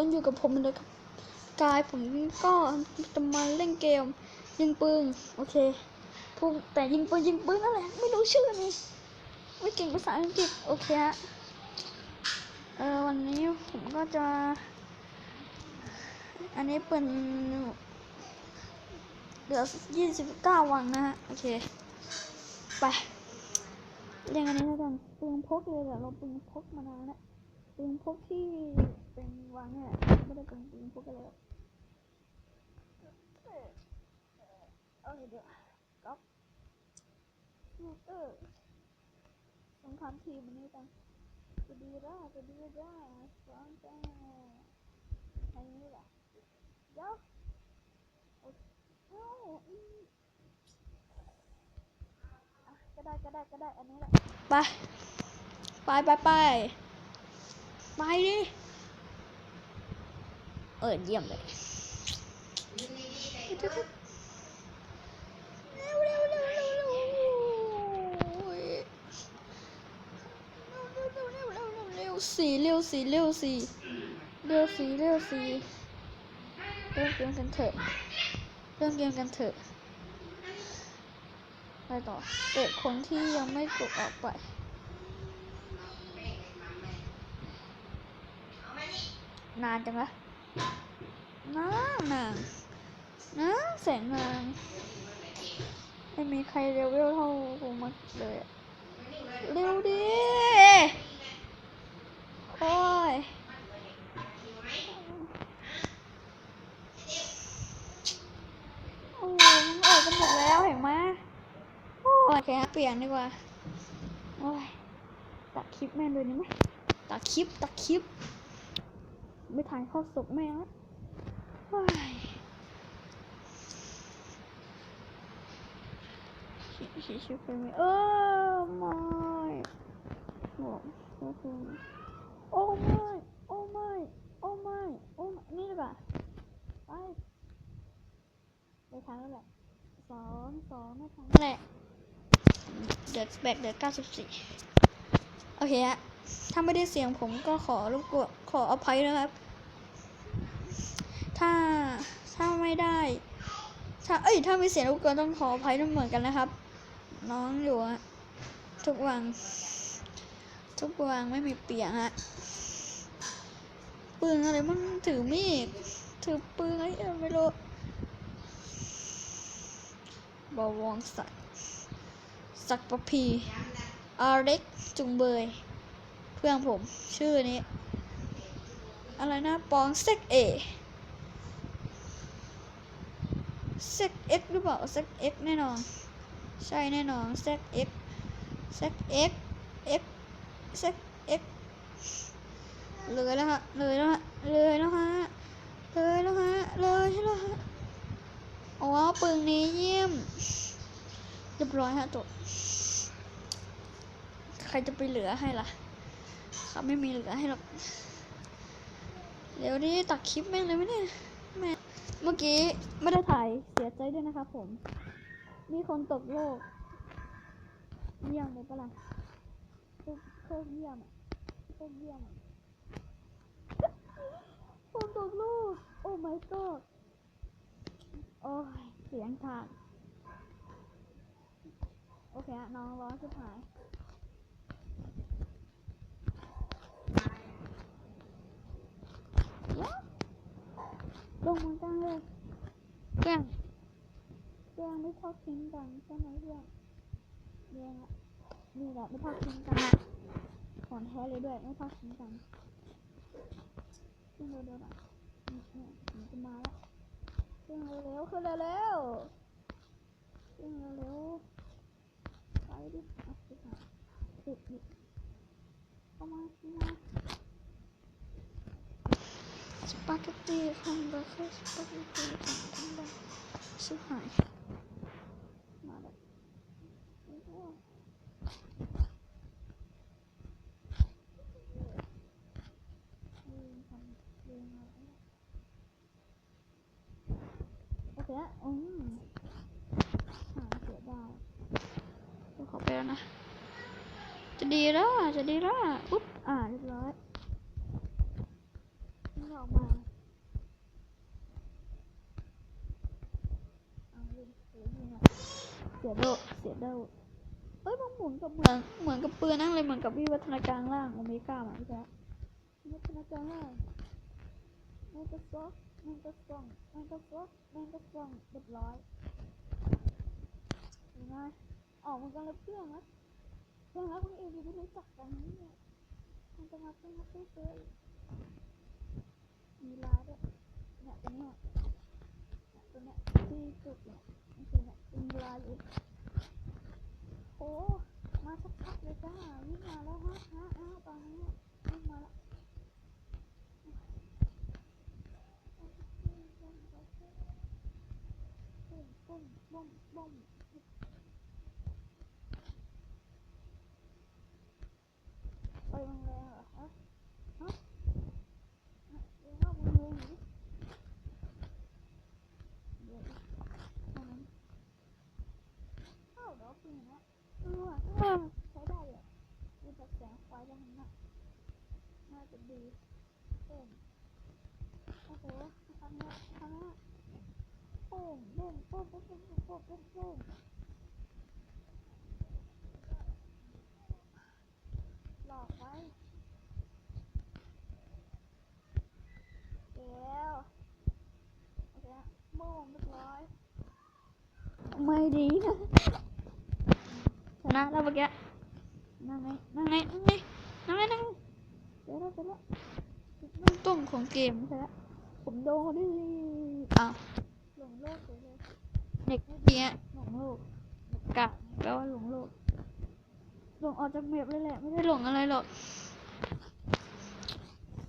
ต้นอยู่กับผมเลยครับกายผมก็จะมาเล่นเกม ยิงปืนโอเคพูดแต่ยิงปืนยิงปืนนั่นแหละไม่รู้ชื่อนี่ไม่เก่งภาษาอังกฤษโอเคฮะเออวันนี้ผมก็จะ อันนี้เป็นเหลือยี่สิบเก้าวันนะฮะโอเคไปเรียงอันนี้แล้วกันปืนพกเลยแหละเราปืนพกมานานแล้วปืนพกที่ เป็นวางเนี่ยไม่ได้เป็นปืนพกกันแล้วเอาเดี๋ยวก๊อปเออสงครามทีมันนี้กันจะดีร่าจะดีร่าสองจ้าใครนี่แหละเดี๋ยวเอาเอาอืมอะก็ได้ก็ได้ก็ได้อันนี้แหละไปไปไปไปไปดิ เออเยี่ยมเลยเร็วเร็วเร็วเร็วเร็วโอ้ยวเร็วเร็วเร็วเร็วเร็วสี่เร็วสี่เร็วสี่เร็วสี่เร็วสี่เริ่มเกมกันเถอะเริ่มเกมกันเถอะไปต่อเตะคนที่ยังไม่จบออกไปนานจังวะ นานนานนะแสงนานไม่มีใครเร็วเท่าผมมาเลยเร็วดิโอ้ยโอ้ยมันออกกันหมดแล้วเห็นไหมโอเคฮะเปลี่ยนดีกว่า โอ้ยตัดคลิปแม่เลยนี่ไหมตัดคลิปตัดคลิป ไม่ถ่ายข้อสดแม่งละ โอ้ยชิชิชิไปไหมเออไม่บอกก็คือโอ้ไม่โอ้ไม่โอ้ไม่โอ้ไม่นี่ดีกว่าไปไปทางนั้นแหละสองสองไม่ทางนั่นแหละเดือดแบตเดือดเก้าสิบสี่โอเคฮะถ้าไม่ได้เสียงผมก็ขอรบกวนขออภัยนะครับ ถ้าถ้าไม่ได้ ถ้าเอ้ยถ้ามีเสียงรบกวนต้องขออภัยด้วยเหมือนกันนะครับ น้องอยู่ทุกวันทุกวันไม่มีเปียกฮะปืนอะไรมันถือมีดถือปืนอะไรไม่รู้บวรศักดิ์ศักประพีอาเล็กจุงเบย เพื่อนผมชื่อนี้ อะไรนะปองเซ็กเอ ซ็กเอ็กหรือเปล่าเซ็กเอ็กแน่นอน ใช่แน่นอนเซ็กเอ็กเซ็กเอ็กเอ็กเซ็กเอ็กเลยแล้วฮะเลยแล้วฮะเลยแล้วฮะเลยแล้วฮะเลยแล้วฮะอ๋อปืนนี้เยี่ยมเรียบร้อยฮะจบใครจะไปเหลือให้ล่ะเขาไม่มีเหลือให้หรอกเดี๋ยวนี้ตัดคลิปแม่งเลยไหมเนี่ยแม่ เมื่อกี้ไม่ได้ถ่ายเสียใจด้วยนะครับผม มีคนตกโลก เยี่ยมเลยปะล่ะโคตรโคตรเยี่ยมอะโคตรเยี่ยมคนตกโลก โอ้ my god โอ้ยเสียงขาดโอเคอะน้องร้อนสุดท้ายว้า ลงมือนกันเลยแกล้งแกล้งไม่ทอดทิ้งกันใช่ไหมเพื่อนเรียนอะนี่แหละไม่ทอดทิ้งกันอะของแท้เลยด้วยไม่ทอดทิ้งกันขึ้นเร็วๆหน่อยนี่เนี่ยมันจะมาแล้วขึ้นเร็วๆขึ้นเร็วๆขึ้นเร็วๆไปดิอะติดดิเข้ามาเข้ามา Spagetti von Buffet, Spagetti von Timber. Super. Warte. Okay, ừ. Tôi không biết nè. จะดีแล้วอ่ะ จะดีแล้วอ่ะ อุ๊บ อ่าเรียบร้อยนี่ออกมา สียโดเสียโดเฮ้ยมันหมุนกับเหมือนเหมือนกับปืนนั่งเลยเหมือนกับวิวัฒนาการล่างโอเมก้ามาพี่แจ๊วิวัฒนาการล่างแมนกระซอกแมนกระซองแมนกระซอกแมนกระซองเรียบร้อยเห็นไหมออกมือนกันเลยเพื่อนนะเพื่อนแล้วคุณเอวีไม่รู้จักกันนะเนี่ยมันจะมาเป็นมาเป็นเซยมีลายด้วยเนี่ยตัวเนี้ ตัวเนี้ยที่สุดเนี่ยนี่คือเนี่ยมีลายอยู่โอ้มาชักๆเลยจ้าวิ่งมาแล้วฮะฮะอ้าวตอนนี้วิ่งมาแล้วบุ้มบุ้มบุ้มปุ้มไปโรงแรมเหรอฮะฮะเดี๋ยวว่ามึงเลยหนิเดี๋ยวตอนนั้นเข้าเดี๋ยวปืนนะเออว่ะเออใช้ได้เลยดูจากแสงไฟแล้วมันน่ะน่า จะดีเอ็มโอ้โหทำเนี้ยทำเนี้ยปุ้มปุ้มปุ้มปุ้มปุ้มปุ้มปุ้มปุ้มหลอกไว้เดี๋ยวโอเคมุ้งเรียบร้อยไม่ดีนะชนะแล้วเมื่อกี้นั่งไงนั่งไงนั่งไงนั่งไงนั่ง ดี๋ยวแล้วเดี๋ยวแล้วเริ่มต้นของเกมใช่แล้วผมโดนดิอ้าวหลงโลกเลยเลยเด็กเนี้ยหลงโลกกะแปลว่าหลงโลกหลงออกจากเมบเลยแหละไม่ได้หลงอะไรหรอก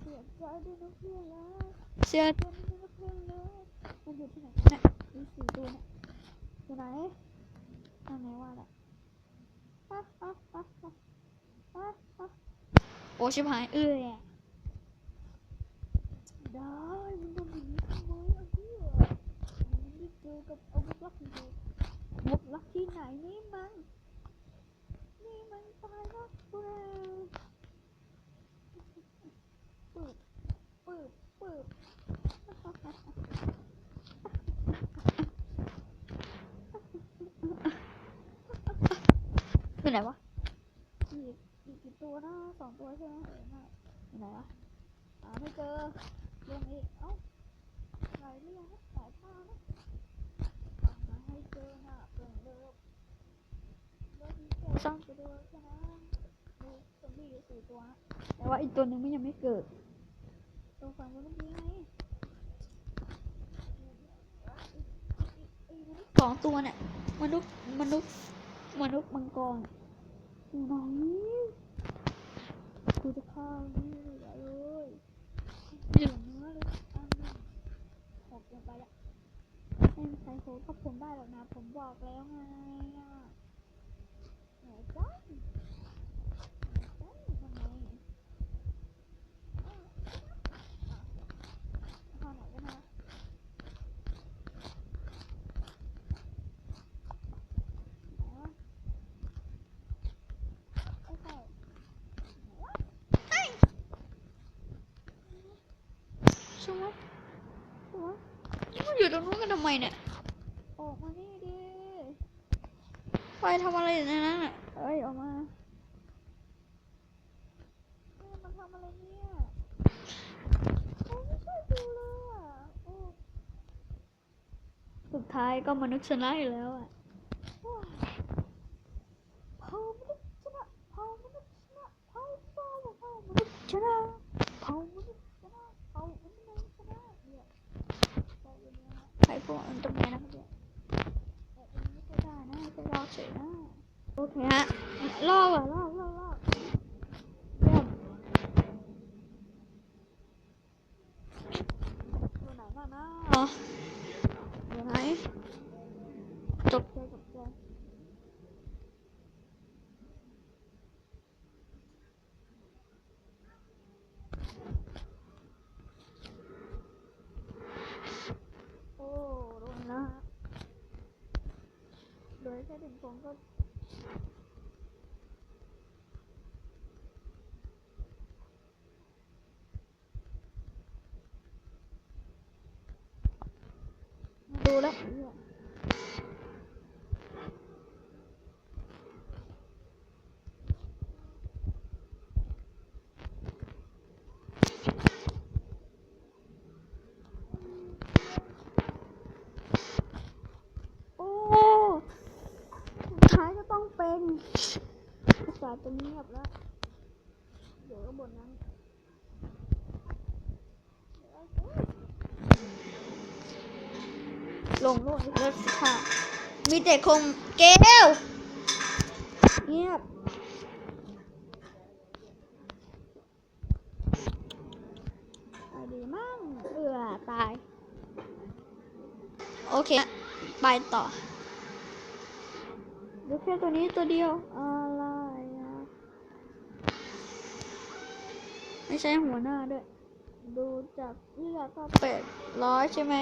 เสียใจด้วยนะเพื่อนแล้วเสียใจด้วยนะเพื่อนเลยมันอยู่ที่ไหนเนี่ยมีสี่ตัวเนี่ยอยู่ไหนทางไหนว่าแหละ โอ้ชิบหายเอ้ยได้มันต้องหนีทำไมอะเพื่อมันได้เจอกับอาวุธลับจริงๆอาวุธลับที่ไหนนี่มันนี่มันตายแล้วเปล่าปึ๊บปึ๊บปึ๊บอยู่ไหนวะอีกอีกกี่ตัวนะสองตัวใช่ นวะหาไม่เจอลงอีกเอ้าไหนเรียกสายผ้านะมาให้เจอหน้าเปิดเลิฟเลิฟที่เจอต้องไปดูช่ไหมดูซอมบี้อยู่สี่ตัว แต่ว่าอีกตัวหนึ่งมันยังไม่เกิดตัวฝั่งนู้นเมื่อกี้ไงสองตัวเนี่ยมนุษย์มนุษย์มนุษย์มังกรอยู่ไหน โทรก็ผมได้หรอกนะ ผมบอกแล้วไงอะไหนจ้าอยู่ตรงนู้นกันทำไมเนี่ย ออกมานี่ดิไฟทำอะไรอยู่ในนั้นอะเอ้ยออกมาเอ้ยมันทำอะไรเนี่ยโอ้ไม่ใช่ดูเลยอะโอ้สุดท้ายก็มนุษย์ชนะอยู่แล้วอะโอ้ยเผามนุษย์ชนะเผามนุษย์ชนะเผาเผาเผามนุษย์ชนะเผามนุษย์ชนะเผามนุษย์ชนะเนี่ยไปอยู่เนี่ยใครพวกอันตรายนะครับเนี่ย แต่อันนี้ไม่ใช่ได้นะไม่ใช่ลอกเฉยนะ โอเคฮะลอกอะลอกลอกลอกเยี่ยมตัวไหนบ้างนะอ๋อตัวไหนตกใจตกใจโอ้โดนแล้วฮะเหลยแค่ถึงผมก็ แล้ว็ท้ายจะต้องเป็นเงียบแล้ว ลงลูกโลดรค่ะ มีแต่คงเกลเงียบดีมั่งเอือตาย โอเค ไปต่อดูแค่ตัวนี้ตัวเดียว อะไรไม่ใช่หัวหน้าด้วย ดูจากเลือดก็เป็ดร้อยใช่ไหม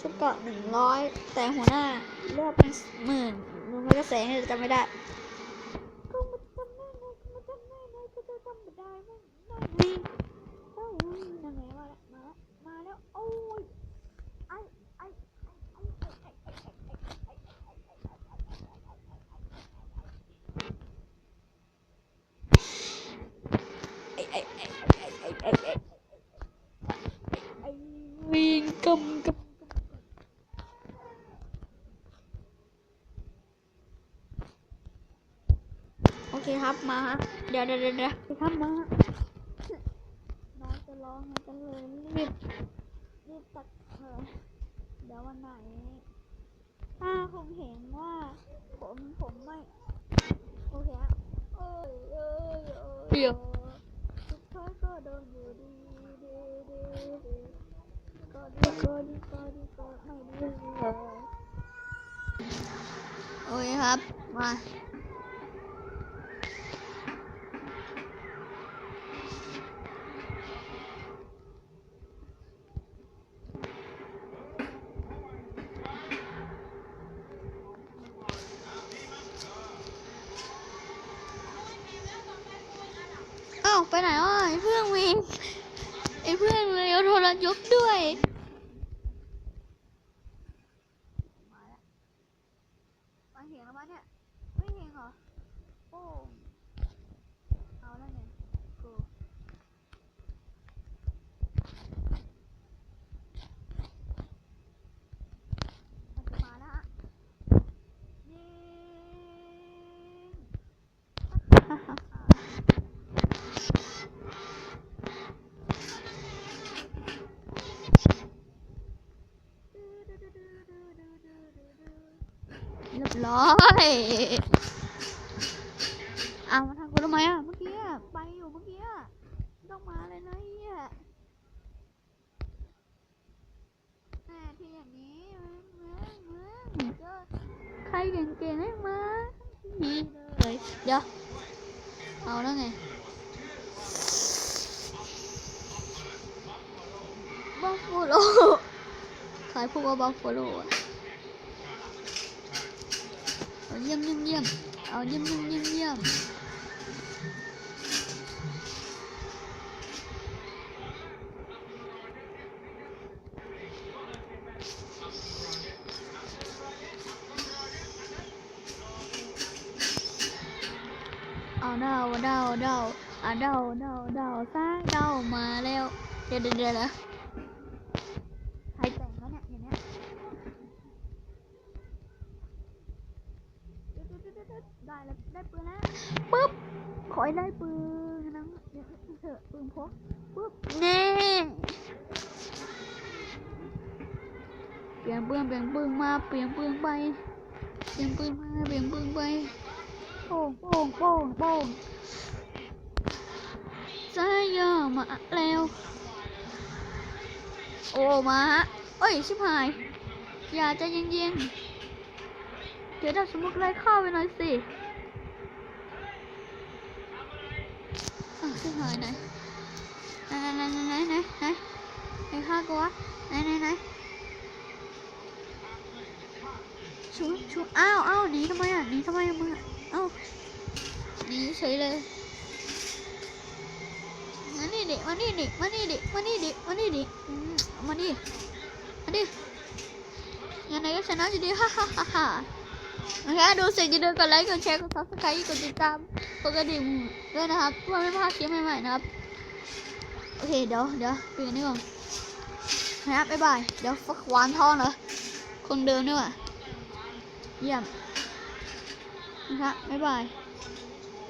ชุดเกาะหนึ่งร้อยแต่หัวหน้าเลือดเป็นหมื่นลุงไม่ก็แสงจะไม่ได้ เคครับมาฮะเดี๋ยวเดี๋ยวเดี๋ยวไปครับมาน้องจะร้องไงกันเลยรีบรีบตัดเออเดี๋ยววันไหนถ้าผมเห็นว่า ผมผมไม่โอเคฮะเอ้ยเอ้ยเอ้ยเดี๋ยวสุดท้ายก็โดนอยู่ดีดีดีดีก็ดีก็ดีก็ดีก็ไม่ดีเลยโอเคครับมา อ้าว ไปไหนอะไอ้เพื่อนวิงไอ้เพื่อนเลยเอาโทรยศด้วย มาแล้วมาเห็นแล้วมาเนี่ย ไม่เห็นเหรอ โอ้เอาแล้วไงกูมันจะมาแล้วฮะยิง เร้อยอ้าวมาทางกูทำไมอะ เมื่อกี้ไปอยู่เมื่อกี้ต้องมาเลยนะเฮียแม่ที่อย่างนี้มึงมึงมึงก็ใครเก่งๆให้มาดีเลยเดี๋ยวเอาแล้วไงบัฟฟาโลใครพูดว่าบัฟฟาโลอะ Ờ, ở nhiêm nhiêm nhiêm ở ờ, nhiêm nhiêm nhiêm nhiêm ở ờ, đâu ở đâu ở à, đâu ở đâu ở đâu ở đâu xa đâu mà leo. Đi đi đi đã. ได้แล้วได้ปืนแล้วปึ๊บขอให้ได้ปืนนะเดี๋ยวเถอะปืนพกปึ๊บเน่เปลี่ยนปืนเปลี่ยนปืนมาเปลี่ยนปืนไปเปลี่ยนปืนมาเปลี่ยนปืนไปโป่งโป่งโป่งโป่งสายย่อมาแล้วโอ้มาฮะเอ้ยชิบหายอย่าใจเย็นๆเดี๋ยวถ้าสมมติไล่เข้าไปหน่อยสิ พี่หอยหน่อยไหนไหนไหนะนะนไอ้ข้ากูวะนไหนไหนะชูชูอ้าวอ้าวหนีทำไมอะหนีทำไมมึงอะอ้าวหนีเฉยเลยมานี่ดิมานี่ดิมานี่ดิมานี่ดิมานี่ดิมานี่มาดิยังไงก็ชนะอยู่ดีฮ่าฮ่าฮ่า นะคะดูเสร็จอย่าลืมกดไลค์กดแชร์กดซับสไครต์กดติดตามกดกระดิ่งด้วยนะครับเพื่อไม่พลาดคลิปใหม่ๆนะครับโอเคเดี๋ยวเดี๋ยวปิดอันนี่ก่อนนะครับบ๊ายบายเดี๋ยวฟักวานทองเหรอคนเดิมนี่หว่าเยี่ยมนะครับบ๊ายบาย